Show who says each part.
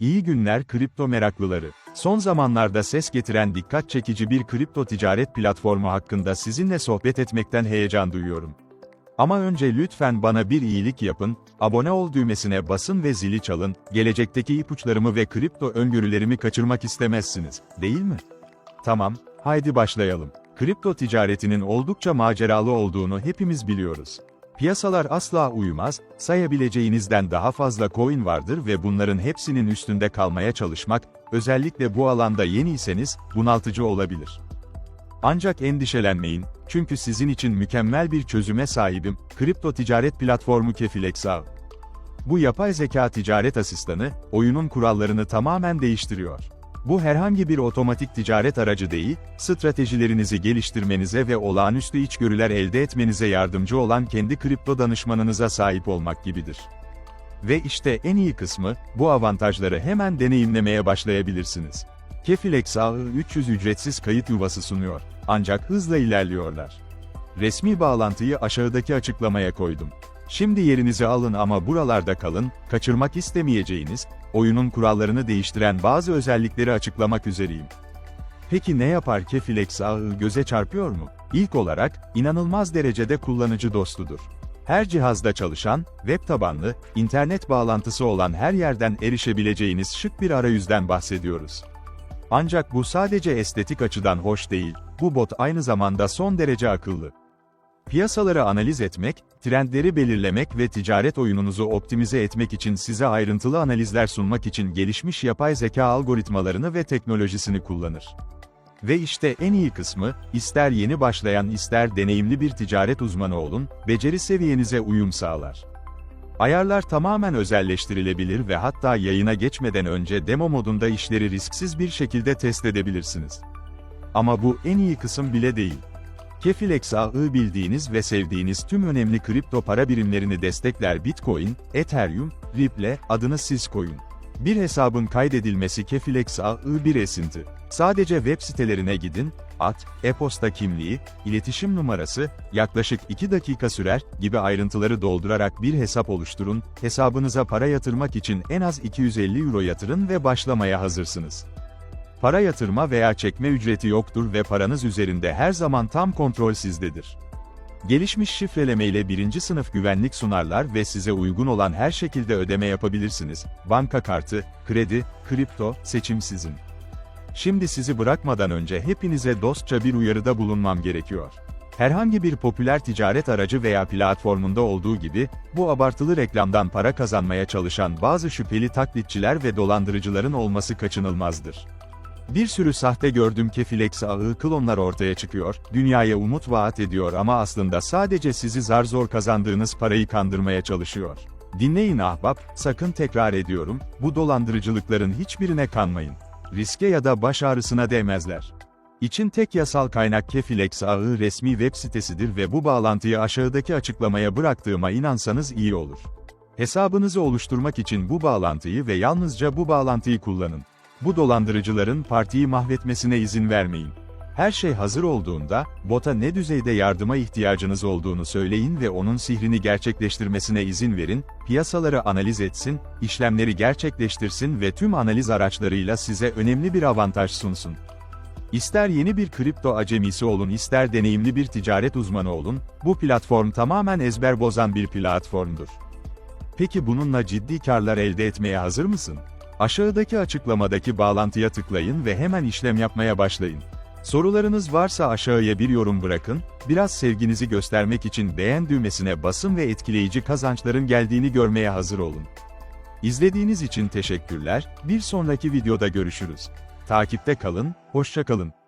Speaker 1: İyi günler kripto meraklıları. Son zamanlarda ses getiren dikkat çekici bir kripto ticaret platformu hakkında sizinle sohbet etmekten heyecan duyuyorum. Ama önce lütfen bana bir iyilik yapın, abone ol düğmesine basın ve zili çalın, gelecekteki ipuçlarımı ve kripto öngörülerimi kaçırmak istemezsiniz, değil mi? Tamam, haydi başlayalım. Kripto ticaretinin oldukça maceralı olduğunu hepimiz biliyoruz. Piyasalar asla uyumaz, sayabileceğinizden daha fazla coin vardır ve bunların hepsinin üstünde kalmaya çalışmak, özellikle bu alanda yeniyseniz, bunaltıcı olabilir. Ancak endişelenmeyin, çünkü sizin için mükemmel bir çözüme sahibim, kripto ticaret platformu Kefilex Ağı. Bu yapay zeka ticaret asistanı, oyunun kurallarını tamamen değiştiriyor. Bu herhangi bir otomatik ticaret aracı değil, stratejilerinizi geliştirmenize ve olağanüstü içgörüler elde etmenize yardımcı olan kendi kripto danışmanınıza sahip olmak gibidir. Ve işte en iyi kısmı, bu avantajları hemen deneyimlemeye başlayabilirsiniz. Kefilex Ağı 300 ücretsiz kayıt yuvası sunuyor. Ancak hızla ilerliyorlar. Resmi bağlantıyı aşağıdaki açıklamaya koydum. Şimdi yerinizi alın ama buralarda kalın, kaçırmak istemeyeceğiniz, oyunun kurallarını değiştiren bazı özellikleri açıklamak üzereyim. Peki ne yapar Kefilex ağı göze çarpıyor mu? İlk olarak, inanılmaz derecede kullanıcı dostudur. Her cihazda çalışan, web tabanlı, internet bağlantısı olan her yerden erişebileceğiniz şık bir arayüzden bahsediyoruz. Ancak bu sadece estetik açıdan hoş değil, bu bot aynı zamanda son derece akıllı. Piyasaları analiz etmek, trendleri belirlemek ve ticaret oyununuzu optimize etmek için size ayrıntılı analizler sunmak için gelişmiş yapay zeka algoritmalarını ve teknolojisini kullanır. Ve işte en iyi kısmı, ister yeni başlayan ister deneyimli bir ticaret uzmanı olun, beceri seviyenize uyum sağlar. Ayarlar tamamen özelleştirilebilir ve hatta yayına geçmeden önce demo modunda işleri risksiz bir şekilde test edebilirsiniz. Ama bu en iyi kısım bile değil. Kefilex ağı bildiğiniz ve sevdiğiniz tüm önemli kripto para birimlerini destekler Bitcoin, Ethereum, Ripple, adını siz koyun. Bir hesabın kaydedilmesi Kefilex ağı bir esinti. Sadece web sitelerine gidin, ad, e-posta kimliği, iletişim numarası, yaklaşık 2 dakika sürer gibi ayrıntıları doldurarak bir hesap oluşturun, hesabınıza para yatırmak için en az 250 euro yatırın ve başlamaya hazırsınız. Para yatırma veya çekme ücreti yoktur ve paranız üzerinde her zaman tam kontrol sizdedir. Gelişmiş şifreleme ile birinci sınıf güvenlik sunarlar ve size uygun olan her şekilde ödeme yapabilirsiniz. Banka kartı, kredi, kripto, seçim sizin. Şimdi sizi bırakmadan önce hepinize dostça bir uyarıda bulunmam gerekiyor. Herhangi bir popüler ticaret aracı veya platformunda olduğu gibi, bu abartılı reklamdan para kazanmaya çalışan bazı şüpheli taklitçiler ve dolandırıcıların olması kaçınılmazdır. Bir sürü sahte gördüm kefilex ağı klonlar ortaya çıkıyor, dünyaya umut vaat ediyor ama aslında sadece sizi zar zor kazandığınız parayı kandırmaya çalışıyor. Dinleyin ahbap, sakın tekrar ediyorum, bu dolandırıcılıkların hiçbirine kanmayın. Riske ya da baş ağrısına değmezler. İçin tek yasal kaynak Kefilex ağı resmi web sitesidir ve bu bağlantıyı aşağıdaki açıklamaya bıraktığıma inansanız iyi olur. Hesabınızı oluşturmak için bu bağlantıyı ve yalnızca bu bağlantıyı kullanın. Bu dolandırıcıların partiyi mahvetmesine izin vermeyin. Her şey hazır olduğunda, bota ne düzeyde yardıma ihtiyacınız olduğunu söyleyin ve onun sihrini gerçekleştirmesine izin verin, piyasaları analiz etsin, işlemleri gerçekleştirsin ve tüm analiz araçlarıyla size önemli bir avantaj sunsun. İster yeni bir kripto acemisi olun ister deneyimli bir ticaret uzmanı olun, bu platform tamamen ezber bozan bir platformdur. Peki bununla ciddi karlar elde etmeye hazır mısın? Aşağıdaki açıklamadaki bağlantıya tıklayın ve hemen işlem yapmaya başlayın. Sorularınız varsa aşağıya bir yorum bırakın, biraz sevginizi göstermek için beğen düğmesine basın ve etkileyici kazançların geldiğini görmeye hazır olun. İzlediğiniz için teşekkürler, bir sonraki videoda görüşürüz. Takipte kalın, hoşça kalın.